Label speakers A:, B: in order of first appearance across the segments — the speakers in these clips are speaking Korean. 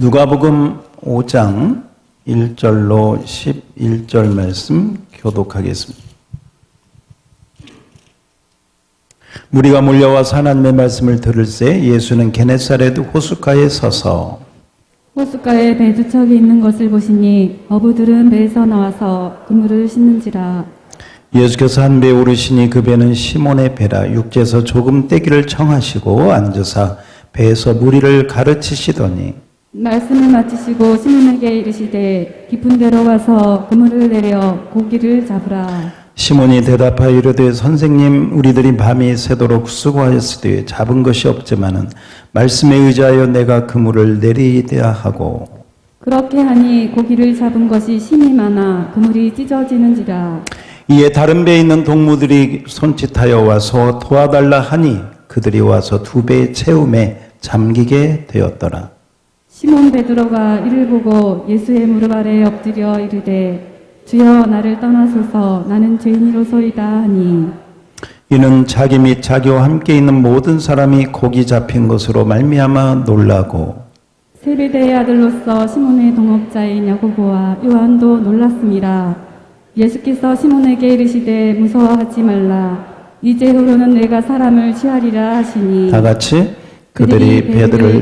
A: 누가복음 5장 1절로 11절 말씀 교독하겠습니다. 무리가 몰려와 하나님의 말씀을 들을새 예수는 게네사렛 호숫가에 서서
B: 호숫가에 배두 척이 있는 것을 보시니 어부들은 배에서 나와서 그물을 씻는지라
A: 예수께서 한 배에 오르시니 그 배는 시몬의 배라 육지에서 조금 떼기를 청하시고 앉으사 배에서 무리를 가르치시더니
B: 말씀을 마치시고 시몬에게 이르시되 깊은 데로 가서 그물을 내려 고기를 잡으라.
A: 시몬이 대답하여 이르되 선생님 우리들이 밤이 새도록 수고하였으되 잡은 것이 없지만은 말씀에 의지하여 내가 그물을 내리야 하고.
B: 그렇게 하니 고기를 잡은 것이 심이 많아 그물이 찢어지는지라.
A: 이에 다른 배에 있는 동무들이 손짓하여 와서 도와달라 하니 그들이 와서 두 배의 채움에 잠기게 되었더라
B: 시몬 베드로가 이를 보고 예수의 무릎 아래 엎드려 이르되 주여 나를 떠나소서 나는 죄인이로소이다 하니
A: 이는 자기 및 자기와 함께 있는 모든 사람이 고기 잡힌 것으로 말미암아 놀라고
B: 세베대의 아들로서 시몬의 동업자인 야고보와 요한도 놀랐습니다. 예수께서 시몬에게 이르시되 무서워하지 말라. 이제 후로는 내가 사람을 취하리라 하시니
A: 다 같이 그들이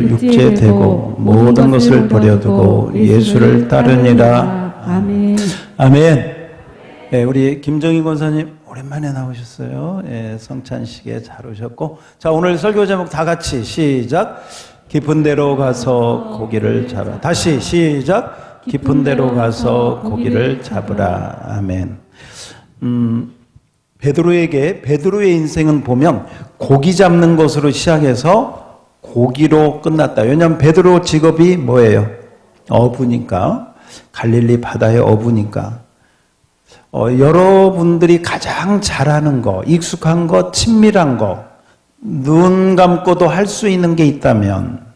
A: 육지에 대고 모든 것을 버려두고 예수를 따르니라.
B: 아멘.
A: 아멘. 예, 우리 김정희 권사님 오랜만에 나오셨어요. 예, 성찬식에 잘 오셨고. 자, 오늘 설교 제목 다 같이 시작. 깊은 데로 가서 고기를 잡아. 다시 시작. 깊은 데로 가서 고기를 잡으라. 아멘. 음, 베드로에게 베드로의 인생은 보면 고기 잡는 것으로 시작해서 고기로 끝났다. 왜냐하면 베드로 직업이 뭐예요? 어부니까 갈릴리 바다의 어부니까 어, 여러분들이 가장 잘하는 거, 익숙한 거, 친밀한 거, 눈 감고도 할 수 있는 게 있다면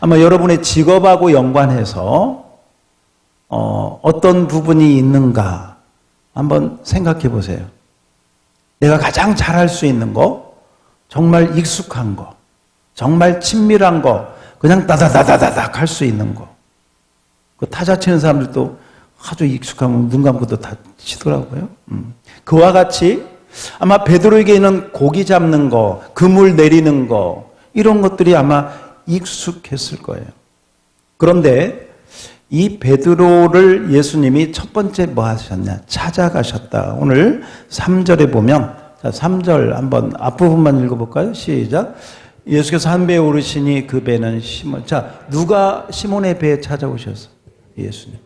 A: 아마 여러분의 직업하고 연관해서 어, 어떤 부분이 있는가 한번 생각해 보세요. 내가 가장 잘할 수 있는 거, 정말 익숙한 거, 정말 친밀한 거, 그냥 따다다다다닥 할 수 있는 거. 그 타자 치는 사람들도 아주 익숙하면 눈 감고도 다 치더라고요. 음. 그와 같이 아마 베드로에게는 고기 잡는 거, 그물 내리는 거, 이런 것들이 아마 익숙했을 거예요. 그런데 이 베드로를 예수님이 첫 번째 뭐 하셨냐? 찾아가셨다. 오늘 3절에 보면, 자, 3절 한번 앞부분만 읽어볼까요? 시작. 예수께서 한 배에 오르시니 그 배는 시몬. 자, 누가 시몬의 배에 찾아오셨어? 예수님.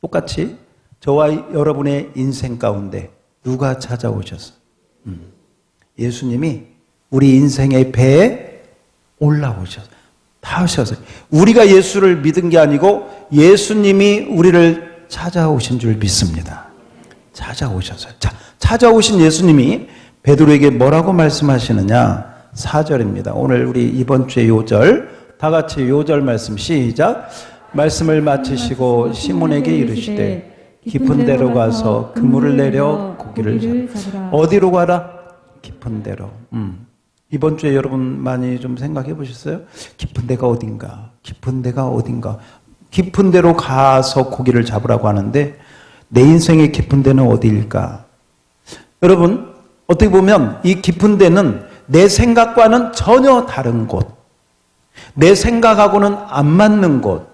A: 똑같이 저와 여러분의 인생 가운데 누가 찾아오셨어? 음. 예수님이 우리 인생의 배에 올라오셨어. 타오셨어요. 우리가 예수를 믿은 게 아니고 예수님이 우리를 찾아오신 줄 믿습니다. 찾아오셨어요. 자, 찾아오신 예수님이 베드로에게 뭐라고 말씀하시느냐? 4절입니다. 오늘 우리 이번 주의 요절 다 같이 요절 말씀 시작. 말씀을 마치시고 시몬에게 이르시되 깊은 데로 가서 그물을 내려 고기를 잡 어디로 가라? 깊은 데로. 음. 이번 주에 여러분 많이 좀 생각해 보셨어요? 깊은 데가 어딘가? 깊은 데가 어딘가? 깊은 데로 가서 고기를 잡으라고 하는데 내 인생의 깊은 데는 어디일까? 여러분, 어떻게 보면 이 깊은 데는 내 생각과는 전혀 다른 곳. 내 생각하고는 안 맞는 곳.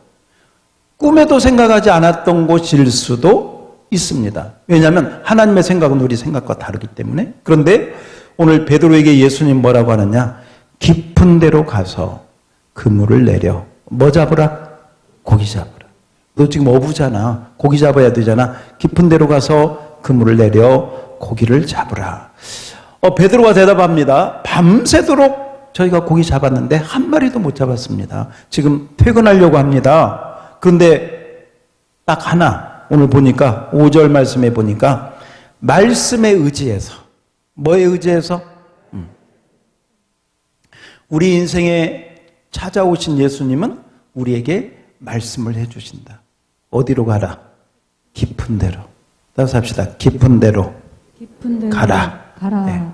A: 꿈에도 생각하지 않았던 곳일 수도 있습니다. 왜냐하면 하나님의 생각은 우리 생각과 다르기 때문에. 그런데 오늘 베드로에게 예수님 뭐라고 하느냐? 깊은 데로 가서 그물을 내려 뭐 잡으라? 고기 잡으라. 너 지금 어부잖아. 고기 잡아야 되잖아. 깊은 데로 가서 그물을 내려 고기를 잡으라. 어, 베드로가 대답합니다. 밤새도록 저희가 고기 잡았는데 한 마리도 못 잡았습니다. 지금 퇴근하려고 합니다. 그런데 딱 하나 오늘 보니까 5절 말씀에 보니까 말씀에 의지해서 뭐에 의지해서 음. 우리 인생에 찾아오신 예수님은 우리에게 말씀을 해 주신다. 어디로 가라? 깊은 데로. 따라서 합시다. 깊은 데로
B: 깊은 데로
A: 가라.
B: 가라.
A: 네.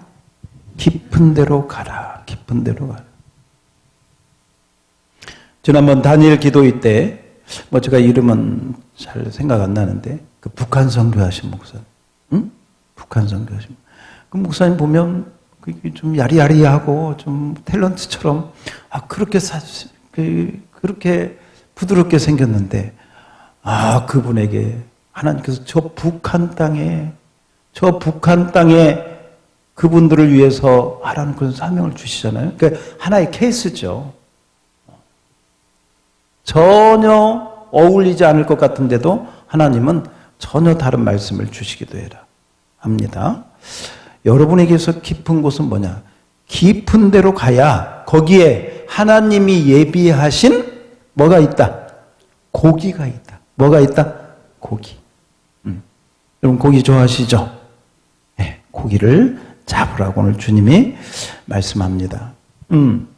A: 깊은 데로 가라. 깊은 데로 가라. 지난번 단일 기도회 때, 뭐 제가 이름은 잘 생각 안 나는데, 그 북한 선교하신 목사님, 응? 북한 선교하신. 그 목사님 보면 그게 좀 야리야리하고 좀 탤런트처럼, 아, 그렇게 사, 그, 그렇게 부드럽게 생겼는데, 아, 그분에게 하나님께서 저 북한 땅에, 저 북한 땅에 그분들을 위해서 하라는 그런 사명을 주시잖아요. 그러니까 하나의 케이스죠. 전혀 어울리지 않을 것 같은데도 하나님은 전혀 다른 말씀을 주시기도 해라 합니다. 여러분에게서 깊은 곳은 뭐냐? 깊은 데로 가야 거기에 하나님이 예비하신 뭐가 있다? 고기가 있다. 뭐가 있다? 고기. 음. 여러분 고기 좋아하시죠? 네, 고기를 잡으라고 오늘 주님이 말씀합니다. 음.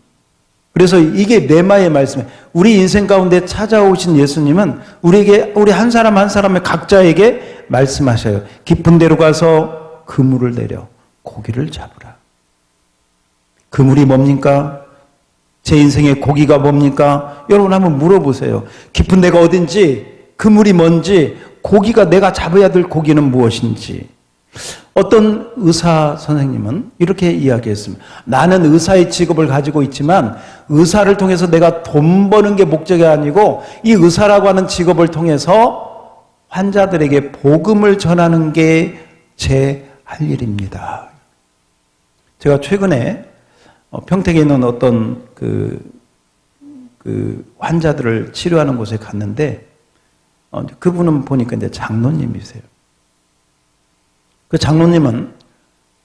A: 그래서 이게 레마의 말씀. 우리 인생 가운데 찾아오신 예수님은 우리에게 우리 한 사람 한 사람의 각자에게 말씀하셔요. 깊은 데로 가서 그물을 내려 고기를 잡으라. 그물이 뭡니까? 제 인생의 고기가 뭡니까? 여러분 한번 물어보세요. 깊은 데가 어딘지, 그물이 뭔지, 고기가 내가 잡아야 될 고기는 무엇인지. 어떤 의사 선생님은 이렇게 이야기했습니다. 나는 의사의 직업을 가지고 있지만 의사를 통해서 내가 돈 버는 게 목적이 아니고 이 의사라고 하는 직업을 통해서 환자들에게 복음을 전하는 게 제 할 일입니다. 제가 최근에 어, 평택에 있는 어떤 그, 그 환자들을 치료하는 곳에 갔는데 어, 그분은 보니까 이제 장로님이세요. 그 장로님은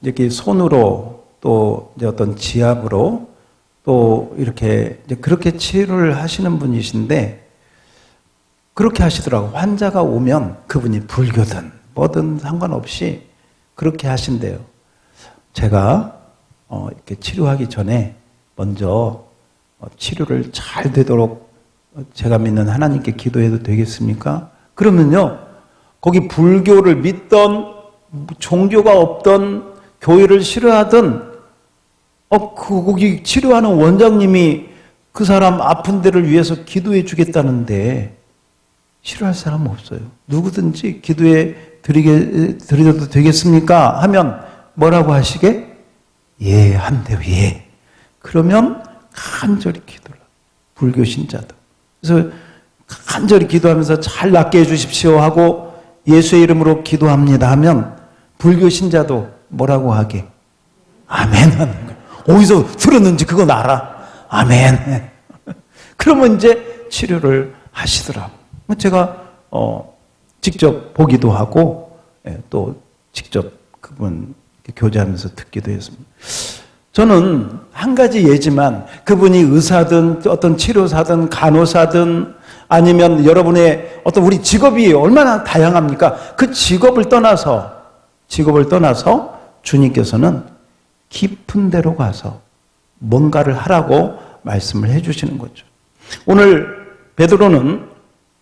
A: 이렇게 손으로 또 어떤 지압으로 또 이렇게 그렇게 치료를 하시는 분이신데 그렇게 하시더라고. 환자가 오면 그분이 불교든 뭐든 상관없이 그렇게 하신대요. 제가 어, 이렇게 치료하기 전에 먼저 어, 치료를 잘 되도록 제가 믿는 하나님께 기도해도 되겠습니까? 그러면요, 거기 불교를 믿던 종교가 없던 교회를 싫어하던 어, 그 거기 치료하는 원장님이 그 사람 아픈 데를 위해서 기도해 주겠다는데 싫어할 사람 없어요. 누구든지 기도해 드리게 드려도 되겠습니까? 하면 뭐라고 하시게? 예, 한대요. 예. 그러면 간절히 기도를. 불교 신자도. 그래서 간절히 기도하면서 잘 낫게 해 주십시오 하고 예수의 이름으로 기도합니다 하면 불교 신자도 뭐라고 하게? 아멘 하는 거예요. 어디서 들었는지 그건 알아. 아멘. 그러면 이제 치료를 하시더라고. 제가 어 직접 보기도 하고 예, 또 직접 그분 교제하면서 듣기도 했습니다. 저는 한 가지 예지만 그분이 의사든 어떤 치료사든 간호사든 아니면 여러분의 어떤 우리 직업이 얼마나 다양합니까? 그 직업을 떠나서 직업을 떠나서 주님께서는 깊은 데로 가서 뭔가를 하라고 말씀을 해 주시는 거죠. 오늘 베드로는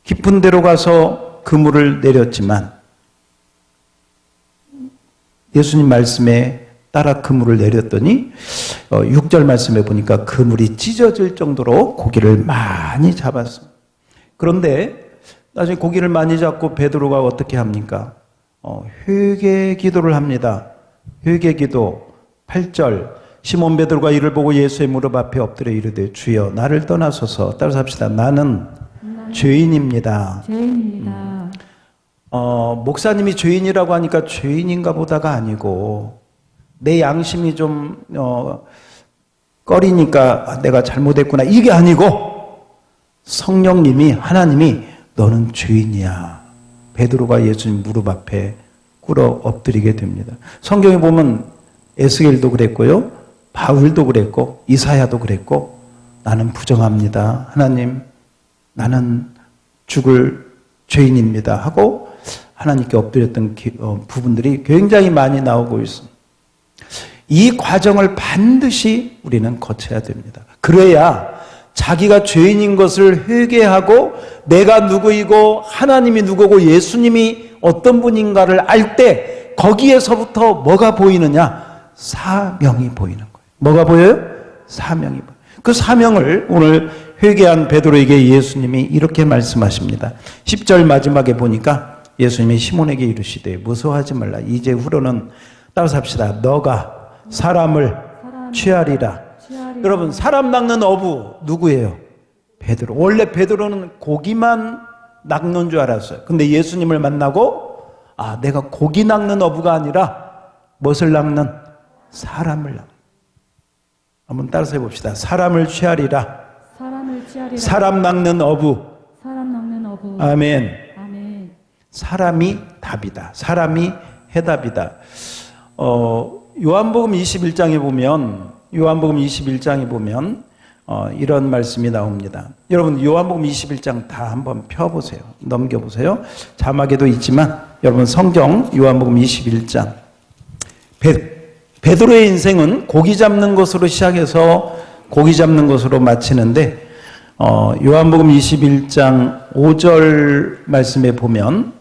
A: 깊은 데로 가서 그물을 내렸지만 예수님 말씀에 따라 그물을 내렸더니 6절 말씀에 보니까 그물이 찢어질 정도로 고기를 많이 잡았습니다. 그런데 나중에 고기를 많이 잡고 베드로가 어떻게 합니까? 어, 회개 기도를 합니다. 회개 기도 8절 시몬 베드로가 이를 보고 예수의 무릎 앞에 엎드려 이르되 주여 나를 떠나소서 따라서 합시다. 나는 죄인입니다.
B: 죄인입니다.
A: 어, 목사님이 죄인이라고 하니까 죄인인가 보다가 아니고 내 양심이 좀 어, 꺼리니까 아, 내가 잘못했구나 이게 아니고 성령님이 하나님이 너는 죄인이야. 베드로가 예수님 무릎 앞에 꿇어 엎드리게 됩니다. 성경에 보면 에스겔도 그랬고요. 바울도 그랬고 이사야도 그랬고 나는 부정합니다. 하나님 나는 죽을 죄인입니다. 하고 하나님께 엎드렸던 기, 어, 부분들이 굉장히 많이 나오고 있습니다. 이 과정을 반드시 우리는 거쳐야 됩니다. 그래야 자기가 죄인인 것을 회개하고 내가 누구이고 하나님이 누구고 예수님이 어떤 분인가를 알 때 거기에서부터 뭐가 보이느냐? 사명이 보이는 거예요. 뭐가 보여요? 사명이 보여요. 그 사명을 오늘 회개한 베드로에게 예수님이 이렇게 말씀하십니다. 10절 마지막에 보니까 예수님이 시몬에게 이르시되 무서워하지 말라. 이제 후로는 따라서 합시다. 너가 사람을
B: 사람
A: 취하리라. 여러분 사람 낚는 어부 누구예요? 베드로. 원래 베드로는 고기만 낚는 줄 알았어요. 근데 예수님을 만나고 아 내가 고기 낚는 어부가 아니라 무엇을 낚는 사람을 낚는. 한번 따라서 해봅시다. 사람을 취하리라.
B: 사람을 취하리라.
A: 사람 낚는 어부.
B: 사람 낚는 어부.
A: 아멘.
B: 아멘.
A: 사람이 답이다. 사람이 해답이다. 어, 요한복음 21장에 보면 요한복음 21장에 보면 어, 이런 말씀이 나옵니다. 여러분 요한복음 21장 다 한번 펴 보세요. 넘겨 보세요. 자막에도 있지만 여러분 성경 요한복음 21장 베, 베드로의 인생은 고기 잡는 것으로 시작해서 고기 잡는 것으로 마치는데 어, 요한복음 21장 5절 말씀에 보면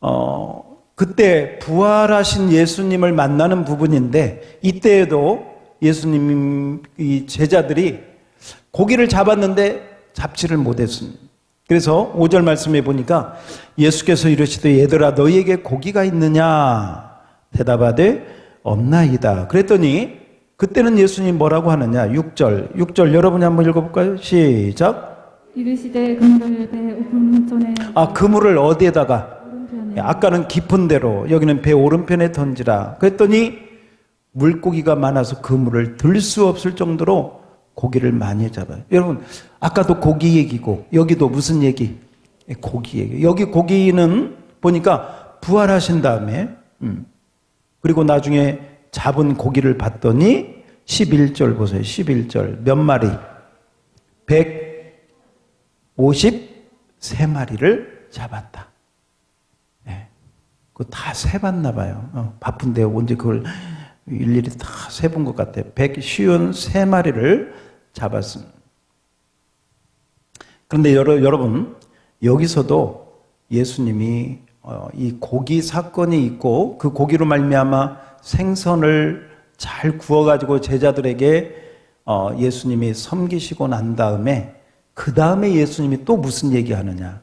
A: 어, 그때 부활하신 예수님을 만나는 부분인데 이때에도 예수님 이 제자들이 고기를 잡았는데 잡지를 못했습니다. 그래서 5절 말씀에 보니까 예수께서 이르시되 얘들아 너희에게 고기가 있느냐 대답하되 없나이다. 그랬더니 그때는 예수님 뭐라고 하느냐 6절 6절 여러분이 한번 읽어볼까요? 시작
B: 이르시되 그물을 배 오른편에
A: 아 그물을 어디에다가
B: 오른편에
A: 아까는 깊은 데로 여기는 배 오른편에 던지라. 그랬더니 물고기가 많아서 그물을 들 수 없을 정도로 고기를 많이 잡아요. 여러분 아까도 고기 얘기고 여기도 무슨 얘기? 예, 고기 얘기. 여기 고기는 보니까 부활하신 다음에 음. 그리고 나중에 잡은 고기를 봤더니 11절 보세요. 11절 몇 마리? 153마리를 잡았다. 예. 그거 다 세봤나 봐요. 어, 바쁜데 언제 그걸 일일이 다 세본 것 같아요. 153마리를 잡았습니다. 그런데 여러, 여러분, 여기서도 예수님이 어, 이 고기 사건이 있고 그 고기로 말미암아 생선을 잘 구워가지고 제자들에게 어, 예수님이 섬기시고 난 다음에 그 다음에 예수님이 또 무슨 얘기하느냐?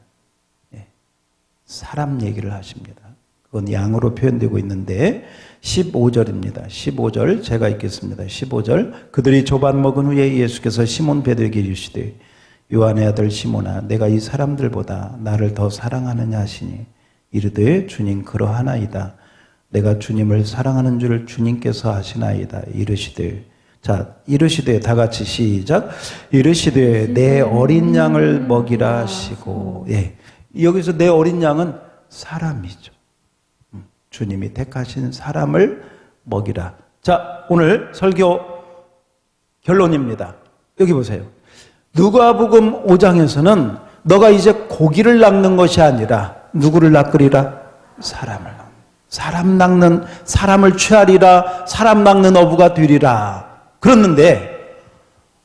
A: 예, 사람 얘기를 하십니다. 그건 양으로 표현되고 있는데 15절입니다. 15절 제가 읽겠습니다. 15절 그들이 조반 먹은 후에 예수께서 시몬 베드로에게 이르시되 요한의 아들 시몬아 내가 이 사람들보다 나를 더 사랑하느냐 하시니 이르되 주님 그러하나이다. 내가 주님을 사랑하는 줄 주님께서 아시나이다. 이르시되 자 이르시되 다 같이 시작 이르시되 내 어린 양을 먹이라 하시고 예 여기서 내 어린 양은 사람이죠. 음, 주님이 택하신 사람을 먹이라. 자 오늘 설교 결론입니다. 여기 보세요. 누가복음 5장에서는 너가 이제 고기를 낚는 것이 아니라 누구를 낚으리라? 사람을. 사람 낚는 사람을 취하리라. 사람 낚는 어부가 되리라. 그랬는데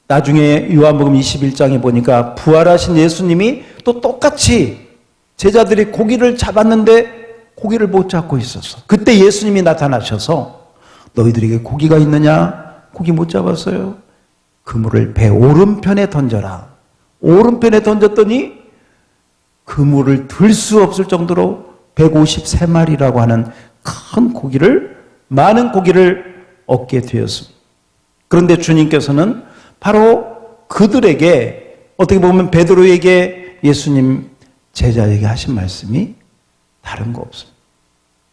A: 나중에 요한복음 21장에 보니까 부활하신 예수님이 또 똑같이 제자들이 고기를 잡았는데 고기를 못 잡고 있었어. 그때 예수님이 나타나셔서 너희들에게 고기가 있느냐? 고기 못 잡았어요. 그물을 배 오른편에 던져라. 오른편에 던졌더니 그물을 들 수 없을 정도로 153마리라고 하는 큰 고기를 많은 고기를 얻게 되었습니다. 그런데 주님께서는 바로 그들에게 어떻게 보면 베드로에게 예수님 제자에게 하신 말씀이 다른 거 없습니다.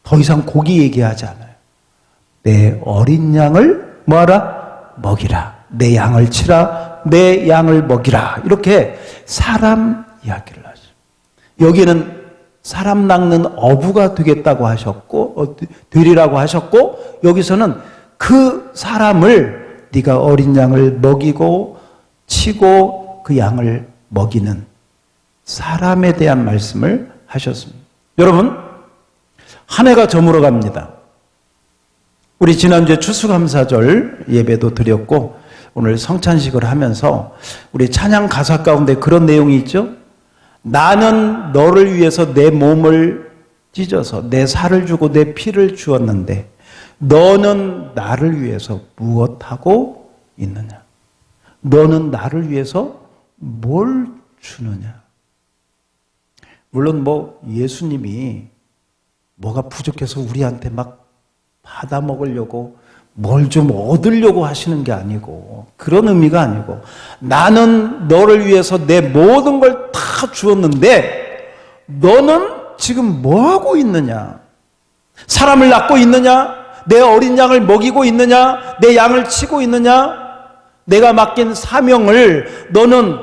A: 더 이상 고기 얘기하지 않아요. 내 어린 양을 뭐하라? 먹이라. 내 양을 치라. 내 양을 먹이라. 이렇게 사람 이야기를 하죠. 여기는 사람 낚는 어부가 되겠다고 하셨고 어, 되리라고 하셨고 여기서는 그 사람을 네가 어린 양을 먹이고 치고 그 양을 먹이는 사람에 대한 말씀을 하셨습니다. 여러분 한 해가 저물어 갑니다. 우리 지난주에 추수감사절 예배도 드렸고 오늘 성찬식을 하면서 우리 찬양 가사 가운데 그런 내용이 있죠. 나는 너를 위해서 내 몸을 찢어서 내 살을 주고 내 피를 주었는데 너는 나를 위해서 무엇하고 있느냐? 너는 나를 위해서 뭘 주느냐? 물론 뭐 예수님이 뭐가 부족해서 우리한테 막 받아 먹으려고 뭘 좀 얻으려고 하시는 게 아니고 그런 의미가 아니고 나는 너를 위해서 내 모든 걸 다 주었는데 너는 지금 뭐 하고 있느냐? 사람을 낳고 있느냐? 내 어린 양을 먹이고 있느냐? 내 양을 치고 있느냐? 내가 맡긴 사명을 너는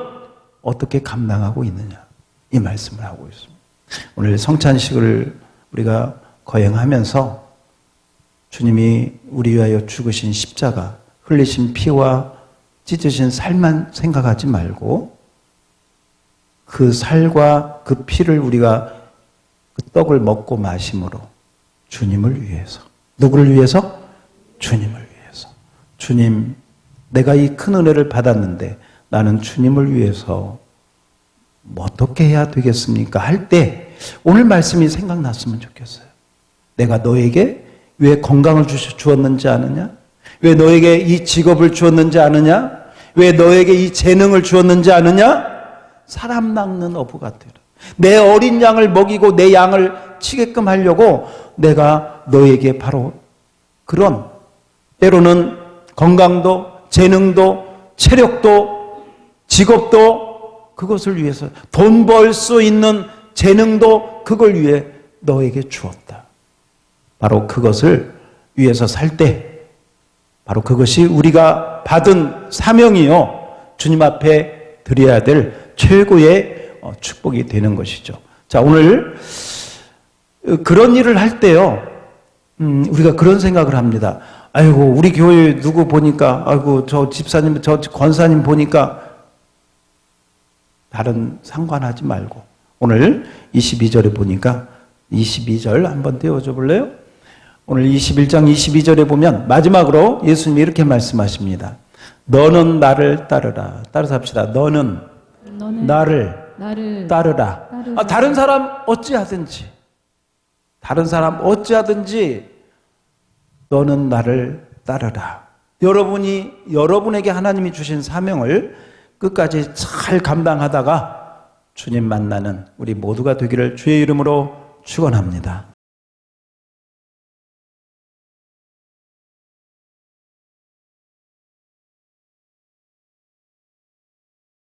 A: 어떻게 감당하고 있느냐? 이 말씀을 하고 있습니다. 오늘 성찬식을 우리가 거행하면서 주님이 우리 위하여 죽으신 십자가, 흘리신 피와 찢으신 살만 생각하지 말고 그 살과 그 피를 우리가 그 떡을 먹고 마심으로 주님을 위해서 누구를 위해서? 주님을 위해서. 주님, 내가 이 큰 은혜를 받았는데 나는 주님을 위해서 뭐 어떻게 해야 되겠습니까? 할 때 오늘 말씀이 생각났으면 좋겠어요. 내가 너에게 왜 건강을 주, 주었는지 아느냐? 왜 너에게 이 직업을 주었는지 아느냐? 왜 너에게 이 재능을 주었는지 아느냐? 사람 낚는 어부 같아요. 내 어린 양을 먹이고 내 양을 치게끔 하려고 내가 너에게 바로 그런 때로는 건강도 재능도 체력도 직업도 그것을 위해서 돈 벌 수 있는 재능도 그걸 위해 너에게 주었다. 바로 그것을 위해서 살 때 바로 그것이 우리가 받은 사명이요 주님 앞에 드려야 될 최고의 어, 축복이 되는 것이죠. 자 오늘 어, 그런 일을 할 때요 음, 우리가 그런 생각을 합니다. 아이고 우리 교회 누구 보니까 아이고 저 집사님 저 권사님 보니까 다른 상관하지 말고 오늘 22절에 보니까 22절 한번 띄워줘 볼래요? 오늘 21장 22절에 보면 마지막으로 예수님이 이렇게 말씀하십니다. 너는 나를 따르라. 따라서 합시다. 너는
B: 너는
A: 나를
B: 나를
A: 따르라.
B: 따르라.
A: 아, 다른 사람 어찌하든지 다른 사람 어찌하든지 너는 나를 따르라. 여러분이 여러분에게 하나님이 주신 사명을 끝까지 잘 감당하다가 주님 만나는 우리 모두가 되기를 주의 이름으로 축원합니다.